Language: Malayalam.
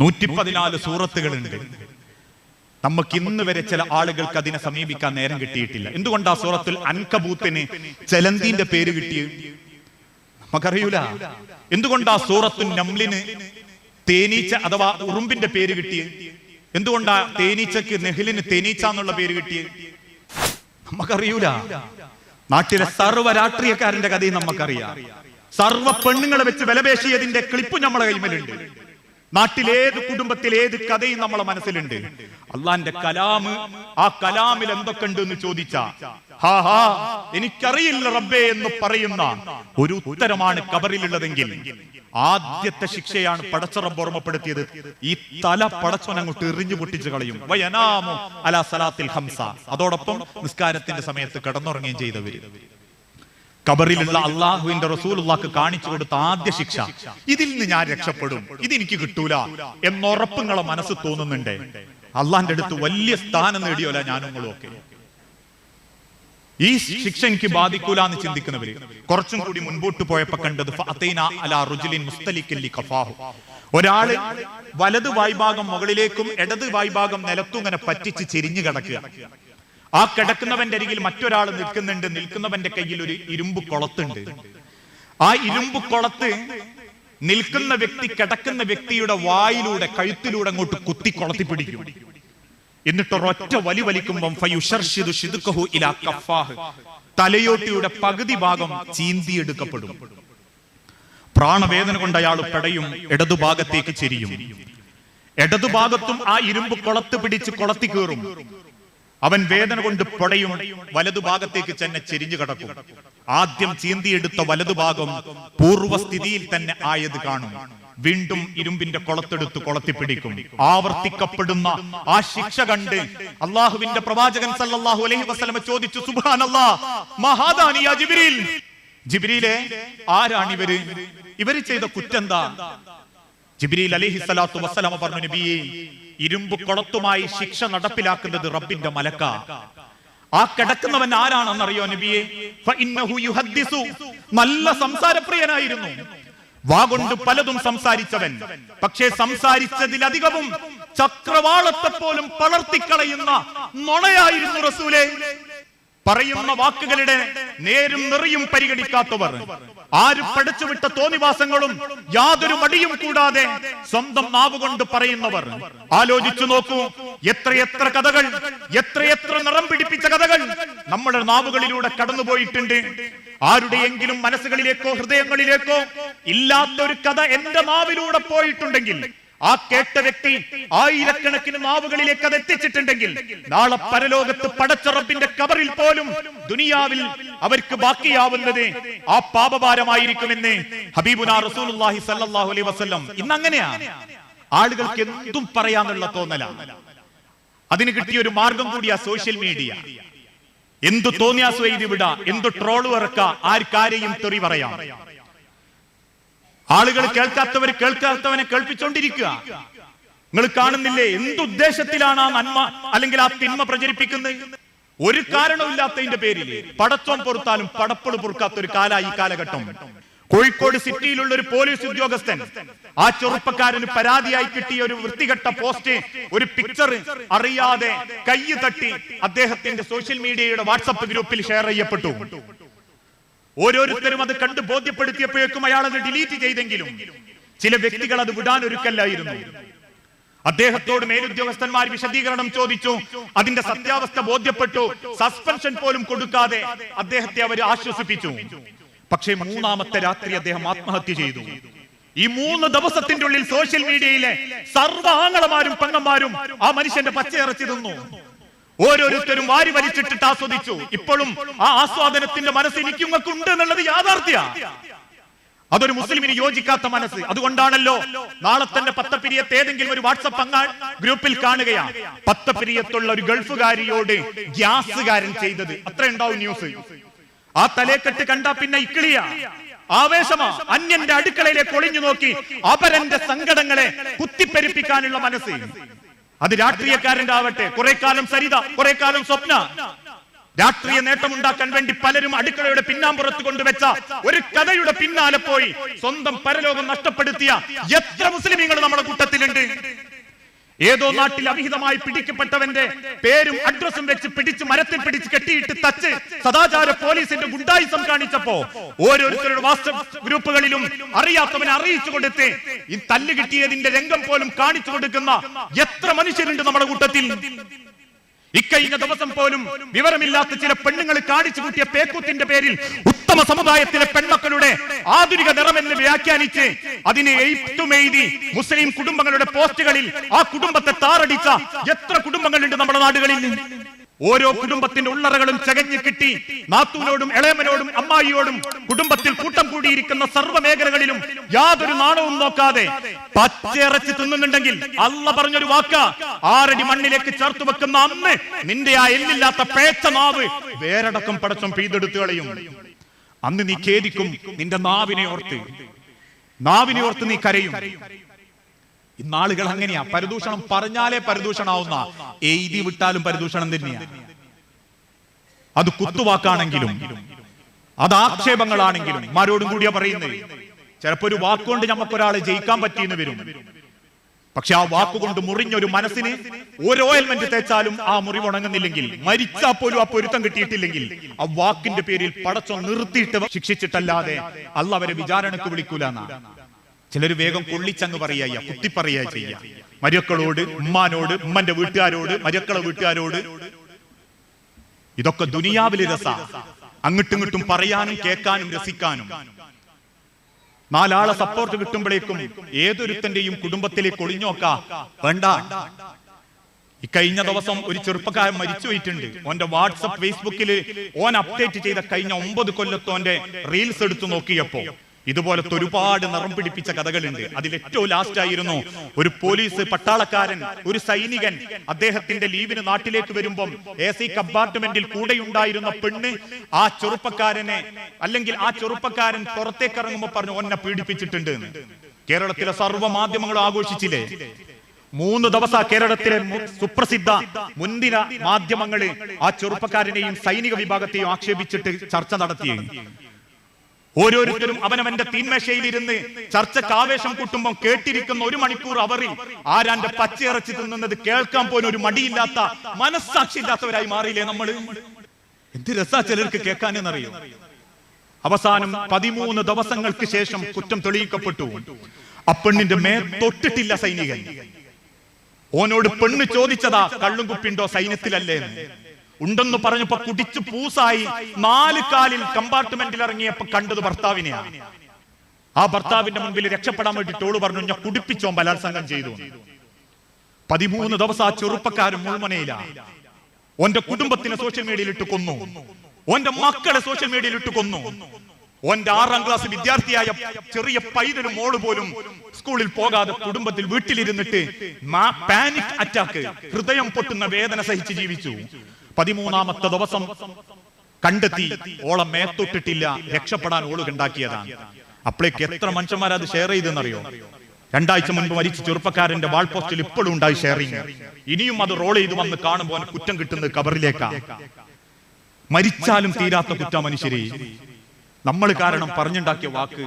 നൂറ്റി പതിനാല് സൂറത്തുകളുണ്ട്. നമുക്ക് ഇന്ന് വരെ ചില ആളുകൾക്ക് അതിനെ സമീപിക്കാൻ നേരം കിട്ടിയിട്ടില്ല. എന്തുകൊണ്ടാ സൂറത്തുൽ അൻകബൂത്തിന് ചെലന്തിന്റെ പേര് കിട്ടിയത്? നമുക്കറിയൂല. എന്തുകൊണ്ടാ സൂറത്തു നംലിന് തേനീച്ച അഥവാ ഉറുമ്പിന്റെ പേര് കിട്ടിയത്? എന്തുകൊണ്ടാ തേനീച്ചക്ക് നെഹിലിന് തേനീച്ച എന്നുള്ള പേര് കിട്ടിയത്? നമുക്കറിയൂല. നാട്ടിലെ സർവ രാഷ്ട്രീയക്കാരന്റെ കഥയും നമുക്കറിയാം. സർവ പെണ്ണുങ്ങളെ വെച്ച് വിലപേശിയതിന്റെ ക്ലിപ്പ് നമ്മളെ കൈമലുണ്ട് നാട്ടിലേത് കുടുംബത്തിൽ ഏത് കഥയും നമ്മളെ മനസ്സിലുണ്ട്. അള്ളാന്റെ കലാമ് ആ കലാമിൽ എന്തൊക്കെ ഉണ്ട് എന്ന് ചോദിച്ച ഹാ ഹാ എനിക്കറിയില്ല റബ്ബേ എന്ന് പറയുന്ന ഒരു ഉത്തരമാണ് കബറിലുള്ളതെങ്കിൽ ആദ്യത്തെ ശിക്ഷയാണ് പടച്ചറബ് ഓർമ്മപ്പെടുത്തിയത്. ഈ തല പടച്ചോൻ അങ്ങോട്ട് എറിഞ്ഞു പൊട്ടിച്ചു കളയും. വയനാമോ അല സലാത്തിൽ ഹംസ. അതോടൊപ്പം നിസ്കാരത്തിന്റെ സമയത്ത് കിടന്നുറങ്ങുകയും ചെയ്തവര്. കബറിലുള്ള അള്ളാഹുവിന്റെ റസൂലുള്ളാക്ക് കാണിച്ചു കൊടുത്ത ആദ്യ ശിക്ഷ. ഇതിൽ നിന്ന് ഞാൻ രക്ഷപ്പെടും. ഇതെനിക്ക് കിട്ടൂല എന്നുറപ്പുങ്ങളെ മനസ്സ് തോന്നുന്നുണ്ട്. അള്ളാഹിന്റെ അടുത്ത് വലിയ സ്ഥാനം നേടിയോല ഞാനുങ്ങളും ഒക്കെ ഈ ശിക്ഷ എനിക്ക് ബാധിക്കൂല എന്ന് ചിന്തിക്കുന്നവര്. കുറച്ചും കൂടി മുൻപോട്ട് പോയപ്പോ കണ്ടത്. ഒരാൾ വലത് വായ്ഭാഗം മുകളിലേക്കും ഇടത് വായ്ഭാഗം നിലത്തും ഇങ്ങനെ പറ്റിച്ച് ചെരിഞ്ഞു കിടക്കുക. ആ കിടക്കുന്നവന്റെ അരികിൽ മറ്റൊരാൾ നിൽക്കുന്നുണ്ട്. നിൽക്കുന്നവന്റെ കയ്യിൽ ഒരു ഇരുമ്പ് കൊളത്തുണ്ട്. ആ ഇരുമ്പ് കൊളത്ത് നിൽക്കുന്ന വ്യക്തി കിടക്കുന്ന വ്യക്തിയുടെ വായിലൂടെ കഴുത്തിലൂടെ അങ്ങോട്ട് കുത്തി കൊളത്തി പിടിക്കും. എന്നിട്ട് ഒരൊറ്റ വലി വലിക്കുമ്പം. തലയോട്ടിയുടെ പകുതി ഭാഗം ചീന്തിയെടുക്കപ്പെടും. പ്രാണവേദന കൊണ്ട് അയാൾ പെടയും ഇടതുഭാഗത്തേക്ക് ചെരിയും. ഇടതുഭാഗത്തും ആ ഇരുമ്പ് കൊളത്ത് പിടിച്ച് കൊളത്തി കയറും അവൻ വേദന കൊണ്ട് പൊടയും വലതുഭാഗത്തേക്ക് തന്നെ ചെരിഞ്ഞു കിടക്കും. ആദ്യം ചീന്തിയെടുത്ത വലതുഭാഗം പൂർവസ്ഥിതിയിൽ തന്നെ ആയത് കാണും. വീണ്ടും ഇരുമ്പിന്റെ കൊളത്തെടുത്ത് കൊളത്തി പിടിക്കും ആവർത്തിക്കപ്പെടുന്ന ആ ശിക്ഷ കണ്ട് അള്ളാഹുവിന്റെ പ്രവാചകൻ സല്ലാഹു അലഹി വസ്ലമ ചോദിച്ചു സുബാനല്ലാ മഹാദാനിയ ജിബിരിൽ. ജിബിരിയിലെ ആരാണിവര്? ഇവർ ചെയ്ത കുറ്റെന്താ? ജിബ്രീൽ അലഹി സ്വലാത്തു വസ്സലാമ പറഞ്ഞു നബിയെ ഇരുമ്പ് കുളത്തുമായി ശിക്ഷ നടപ്പിലാക്കുന്നത് റബ്ബിന്റെ മലക്ക. ആ കിടക്കുന്നവൻ ആരാണെന്നറിയോ നബിയെ. നല്ല സംസാരപ്രിയനായിരുന്നു. വാഗുണ്ട് പലതും സംസാരിച്ചവൻ. പക്ഷേ സംസാരിച്ചതിലധികവും ചക്രവാളത്തെ പോലും പളർത്തിക്കളയുന്ന നുണയായിരുന്നു റസൂലെ. പറയുന്ന വാക്കുകളുടെ നേരും നിറയും പരിഗണിക്കാത്തവർ. ആര് പഠിച്ചുവിട്ട തോന്നിവാസങ്ങളും യാതൊരു മടിയും കൂടാതെ സ്വന്തം നാവുകൊണ്ട് പറയുന്നവർ. ആലോചിച്ചു നോക്കൂ എത്രയെത്ര കഥകൾ എത്രയെത്ര നിറം പിടിപ്പിച്ച കഥകൾ നമ്മുടെ നാവുകളിലൂടെ കടന്നുപോയിട്ടുണ്ട്. ആരുടെയെങ്കിലും മനസ്സുകളിലേക്കോ ഹൃദയങ്ങളിലേക്കോ ഇല്ലാത്തൊരു കഥ എന്റെ നാവിലൂടെ പോയിട്ടുണ്ടെങ്കിൽ ആ കേട്ട വ്യക്തി ആയിരക്കണക്കിന് നാവുകളിലേക്ക് അത് എത്തിച്ചിട്ടുണ്ടെങ്കിൽ നാളെ പരലോകത്ത് പടച്ചറപ്പിന്റെ കബറിൽ പോലും ദുനിയാവിൽ അവർക്ക് ബാക്കിയാവുന്നത് ആ പാപഭാരമായിരിക്കുമെന്ന് ഹബീബുന റസൂലുള്ളാഹി സല്ലല്ലാഹു അലൈഹി വസല്ലം ഇന്ന് അങ്ങനെയാ ആളുകൾക്ക് എന്തും പറയാന്നുള്ള തോന്നല അതിന് കിട്ടിയ ഒരു മാർഗം കൂടിയാ സോഷ്യൽ മീഡിയ. എന്തു തോന്നിയാസ് എഴുതി വിടാ എന്തു ട്രോൾ ഇറക്ക ആർക്കാരെയും തെറി പറയാം. ആളുകൾ കേൾക്കാത്തവർ കേൾക്കാത്തവനെ കേൾപ്പിച്ചോണ്ടിരിക്കുക. നിങ്ങൾ കാണുന്നില്ലേ? എന്തുദ്ദേശത്തിലാണ് ആ നന്മ അല്ലെങ്കിൽ ആ തിന്മ പ്രചരിപ്പിക്കുന്നത്? ഒരു കാരണമില്ലാത്തതിന്റെ പേരിൽ പടത്വം പൊറുത്താലും പടപ്പൾ പൊറുക്കാത്ത ഒരു കാല ഈ കാലഘട്ടം. കോഴിക്കോട് സിറ്റിയിലുള്ള ഒരു പോലീസ് ഉദ്യോഗസ്ഥൻ ആ ചെറുപ്പക്കാരന് പരാതിയായി കിട്ടിയ ഒരു വൃത്തികെട്ട പോസ്റ്റ് ഒരു പിക്ചർ അറിയാതെ കൈ തട്ടി അദ്ദേഹത്തിന്റെ സോഷ്യൽ മീഡിയയുടെ വാട്സപ്പ് ഗ്രൂപ്പിൽ ഷെയർ ചെയ്യപ്പെട്ടു. ഓരോരുത്തരും അത് കണ്ട് ബോധ്യപ്പെടുത്തിയപ്പോഴേക്കും അയാൾ അത് ഡിലീറ്റ് ചെയ്തെങ്കിലും ചില വ്യക്തികൾ അത് വിടാൻ ഒരുക്കല്ലായിരുന്നു അദ്ദേഹത്തോട് മേലുദ്യോഗസ്ഥന്മാർ വിശദീകരണം ചോദിച്ചു അതിന്റെ സത്യാവസ്ഥ ബോധ്യപ്പെട്ടു സസ്പെൻഷൻ പോലും കൊടുക്കാതെ അദ്ദേഹത്തെ അവർ ആശ്വസിപ്പിച്ചു. പക്ഷേ മൂന്നാമത്തെ രാത്രി അദ്ദേഹം ആത്മഹത്യ ചെയ്തു. ഈ മൂന്ന് ദിവസത്തിന്റെ ഉള്ളിൽ സോഷ്യൽ മീഡിയയിലെ സർവ പെങ്ങന്മാരും ആ മനുഷ്യന്റെ പച്ചയിറച്ചി തിന്നു. ഓരോരുത്തരും വാരി വലിച്ചിട്ടിട്ട് ആസ്വദിച്ചു. ഇപ്പോഴും ആ ആസ്വാദനത്തിന്റെ മനസ്സ് എനിക്കും ഉണ്ട് എന്നുള്ളത് യാഥാർത്ഥ്യ. അതൊരു മുസ്ലിമിന് യോജിക്കാത്ത മനസ്സ്. അതുകൊണ്ടാണല്ലോ നാളെ തന്നെ പത്തപ്പിരിയത്ത് ഏതെങ്കിലും ഒരു വാട്സപ്പ് അങ്ങാൾ ഗ്രൂപ്പിൽ കാണുകയാണ് പത്തപ്പിരിയത്തുള്ള ഒരു ഗൾഫുകാരിയോട് ഗ്യാസുകാരൻ ചെയ്തത്. അത്ര ഉണ്ടാവും ന്യൂസ്. ആ തലേക്കെട്ട് കണ്ടാ പിന്നെ ഇക്കിളിയ. ആവേശമാ. അന്യന്റെ അടുക്കളയിലേക്ക് ഒളിഞ്ഞു നോക്കി. അപരന്റെ സങ്കടങ്ങളെ കുത്തിപ്പെരിപ്പിക്കാനുള്ള മനസ്സ്. അത് രാഷ്ട്രീയക്കാരന്റെ ആവട്ടെ കുറെ കാലം സരിത കുറെ കാലം സ്വപ്ന. രാഷ്ട്രീയ നേട്ടമുണ്ടാക്കാൻ വേണ്ടി പലരും അടുക്കളയുടെ പിന്നാമ്പുറത്ത് കൊണ്ടുവച്ച ഒരു കഥയുടെ പിന്നാലെ പോയി സ്വന്തം പരലോകം നഷ്ടപ്പെടുത്തിയ എത്ര മുസ്ലിമീങ്ങൾ നമ്മുടെ കൂട്ടത്തിലുണ്ട്. ഏതോ നാട്ടിൽ അവിഹിതമായി പിടിക്കപ്പെട്ടവന്റെ പേരും അഡ്രസ്സും വെച്ച് പിടിച്ച് മരത്തിൽ പിടിച്ച് കെട്ടിയിട്ട് തച്ച് സദാചാര പോലീസിന്റെ ഗുണ്ടായിസം കാണിച്ചപ്പോ ഓരോരുത്തരുടെ വാട്സപ്പ് ഗ്രൂപ്പുകളിലും അറിയാത്തവനെ അറിയിച്ചു കൊടുത്ത് ഈ തല്ല് കിട്ടിയതിന്റെ രംഗം പോലും കാണിച്ചു കൊടുക്കുന്ന എത്ര മനുഷ്യരുണ്ട് നമ്മുടെ കൂട്ടത്തിൽ? ഇക്കഴിഞ്ഞ ദിവസം പോലും വിവരമില്ലാത്ത ചില പെണ്ണുങ്ങൾ കാണിച്ചു കൂട്ടിയ പേക്കൂത്തിന്റെ പേരിൽ ഉത്തമ സമുദായത്തിലെ പെൺമക്കളുടെ ആധുനിക നിറമെന്ന് വ്യാഖ്യാനിച്ച് അതിനെ എഴുത്തുമെഴുതി മുസ്ലിം കുടുംബങ്ങളുടെ പോസ്റ്റുകളിൽ ആ കുടുംബത്തെ താറടിച്ച എത്ര കുടുംബങ്ങളുണ്ട് നമ്മുടെ നാടുകളിൽ. ഓരോ കുടുംബത്തിന്റെ ഉള്ളറകളും ചകഞ്ഞു കിട്ടി നാത്തൂനോടും ഇളയമനോടും അമ്മായിയോടും കുടുംബത്തിൽ കൂട്ടം കൂടിയിരിക്കുന്ന സർവ മേഖലകളിലും യാതൊരു നാണവും നോക്കാതെ പച്ചയിറച്ചി തിന്നുന്നുണ്ടെങ്കിൽ അല്ല പറഞ്ഞൊരു വാക്ക ആരടി മണ്ണിലേക്ക് ചേർത്ത് വെക്കുന്ന അമ്മ നിന്റെ ആ എല്ലില്ലാത്ത പേച്ച നാവ് വേരടക്കം പടച്ചം പെയ്തെടുത്തു കളയും. അന്ന് നീ ഖേദിക്കും നിന്റെ നാവിനെ ഓർത്ത്. നാവിനെ ഓർത്ത് നീ കരയും. ഇന്നാളുകൾ അങ്ങനെയാ. പരദൂഷണം പറഞ്ഞാലേ പരദൂഷണാവുന്ന. എഴുതി വിട്ടാലും പരദൂഷണം തന്നെയാ. അത് കുത്തുവാക്കാണെങ്കിലും അത് ആക്ഷേപങ്ങളാണെങ്കിലും മാരോടും കൂടിയാ പറയുന്നത്. ചിലപ്പോ ഒരു വാക്കുകൊണ്ട് നമുക്കൊരാളെ ജയിക്കാൻ പറ്റിയെന്ന് വരും. പക്ഷെ ആ വാക്കുകൊണ്ട് മുറിഞ്ഞൊരു മനസ്സിന് ഒരു ഓയിൽമെന്റ് തേച്ചാലും ആ മുറിവ് ഉണങ്ങുന്നില്ലെങ്കിൽ മരിച്ചാൽ പോലും ആ പൊരുത്തം കിട്ടിയിട്ടില്ലെങ്കിൽ ആ വാക്കിന്റെ പേരിൽ പടച്ചോ നിർത്തിയിട്ട് ശിക്ഷിച്ചിട്ടല്ലാതെ അല്ല അവരെ വിചാരണക്ക് വിളിക്കൂല ചിലർ വേഗം കൊള്ളിച്ചങ്ങ് പറയുക കുത്തി പറയുക ചെയ്യുക മരിയക്കളോട് ഉമ്മാനോട് ഉമ്മന്റെ വീട്ടുകാരോട് മരുക്കളെ വീട്ടുകാരോട്. ഇതൊക്കെ ദുനിയാവിലെ രസ. അങ്ങോട്ടും ഇങ്ങോട്ടും പറയാനും കേൾക്കാനും രസിക്കാനും. നാലാളെ സപ്പോർട്ട് കിട്ടുമ്പോഴേക്കും ഏതൊരുത്തന്റെയും കുടുംബത്തിലേക്ക് ഒളിഞ്ഞോക്ക വേണ്ട. ഇക്കഴിഞ്ഞ ദിവസം ഒരു ചെറുപ്പക്കാരൻ മരിച്ചു പോയിട്ടുണ്ട്. ഓന്റെ വാട്സപ്പ് ഫേസ്ബുക്കിൽ ഓൻ അപ്ഡേറ്റ് ചെയ്ത കഴിഞ്ഞ ഒമ്പത് കൊല്ലത്തോന്റെ റീൽസ് എടുത്തു നോക്കിയപ്പോ. ഇതുപോലത്തെ ഒരുപാട് നിറം പിടിപ്പിച്ച കഥകളുണ്ട്. അതിൽ ഏറ്റവും ലാസ്റ്റ് ആയിരുന്നു ഒരു പോലീസ് പട്ടാളക്കാരൻ ഒരു സൈനികൻ അദ്ദേഹത്തിന്റെ ലീവിന് നാട്ടിലേക്ക് വരുമ്പം എ സി കമ്പാർട്ട്മെന്റിൽ കൂടെയുണ്ടായിരുന്ന പെണ്ണ് ആ ചെറുപ്പക്കാരനെ അല്ലെങ്കിൽ ആ ചെറുപ്പക്കാരൻ പുറത്തേക്ക് ഇറങ്ങുമ്പോൾ പറഞ്ഞു ഒന്നെ പീഡിപ്പിച്ചിട്ടുണ്ട്. കേരളത്തിലെ സർവ മാധ്യമങ്ങളും ആഘോഷിച്ചില്ലേ? മൂന്ന് ദിവസ കേരളത്തിലെ സുപ്രസിദ്ധ മുൻതിന മാധ്യമങ്ങൾ ആ ചെറുപ്പക്കാരനെയും സൈനിക വിഭാഗത്തെയും ആക്ഷേപിച്ചിട്ട് ചർച്ച നടത്തി. ഓരോരുത്തരും അവനവന്റെ തീന്മേശയിലിരുന്ന് ചർച്ചയ്ക്ക് ആവേശം കൂട്ടുമ്പോൾ കേട്ടിരിക്കുന്ന ഒരു മണിക്കൂർ അവറിൽ ആരാന്റെ പച്ചയിറച്ചി തിന്നുന്നത് കേൾക്കാൻ പോലും ഒരു മടിയില്ലാത്ത മനസ്സാക്ഷി ഇല്ലാത്തവരായി മാറിയില്ലേ നമ്മൾ എന്ത് രസാ ചിലർക്ക് കേൾക്കാനെന്നറിയും? അവസാനം പതിമൂന്ന് ദിവസങ്ങൾക്ക് ശേഷം കുറ്റം തെളിയിക്കപ്പെട്ടു. ആ പെണ്ണിന്റെ മേ തൊട്ടിട്ടില്ല സൈനികൻ. ഓനോട് പെണ്ണ് ചോദിച്ചതാ കള്ളും കുപ്പിണ്ടോ സൈന്യത്തിലല്ലേ. ഉണ്ടെന്ന് പറഞ്ഞപ്പോ കുടിച്ചു പൂസായി നാല് കാലിൽ കമ്പാർട്ട്മെന്റിൽ ഇറങ്ങിയപ്പോ കണ്ടത് ഭർത്താവിനെയാണ് ആ ഭർത്താവിന്റെ മുൻപിൽ രക്ഷപ്പെടാൻ വേണ്ടി ടോൾ പറഞ്ഞു ഞാൻ കുടിപ്പിച്ചോ ബലാത്സംഗം ചെയ്തു. പതിമൂന്ന് ദിവസം ആ ചെറുപ്പക്കാരൻ മുൾമനയില. ഓന്റെ കുടുംബത്തിനെ സോഷ്യൽ മീഡിയയിൽ ഇട്ട് കൊന്നു. ഓന്റെ മക്കളെ സോഷ്യൽ മീഡിയയിൽ ഇട്ട് കൊന്നു. ഓന്റെ ആറാം ക്ലാസ് വിദ്യാർത്ഥിയായ ചെറിയ പൈതലും മോൾ പോലും സ്കൂളിൽ പോകാതെ കുടുംബത്തിൽ വീട്ടിലിരുന്നിട്ട് പാനിക് അറ്റാക്ക് ഹൃദയം പൊട്ടുന്ന വേദന സഹിച്ച് ജീവിച്ചു. പതിമൂന്നാമത്തെ ദിവസം കണ്ടെത്തി ഓളെ മേത്തൊട്ടിട്ടില്ല രക്ഷപ്പെടാൻ ഓൾ ഉണ്ടാക്കിയതാണ്. അപ്പോഴേക്ക് എത്ര മനുഷ്യന്മാർ അത് ഷെയർ ചെയ്തെന്നറിയോ രണ്ടാഴ്ച മുൻപ് മരിച്ച ചെറുപ്പക്കാരന്റെ വാൾ പോസ്റ്റിൽ ഇപ്പോഴും ഉണ്ടായി ഷെയറിങ് ഇനിയും അത് റോൾ ചെയ്ത് വന്ന് കാണുമ്പോൾ കുറ്റം കിട്ടുന്നത് കബറിലേക്കാ. മരിച്ചാലും തീരാത്ത കുറ്റ മനുഷ്യരെ. നമ്മൾ കാരണം പറഞ്ഞുണ്ടാക്കിയ വാക്ക്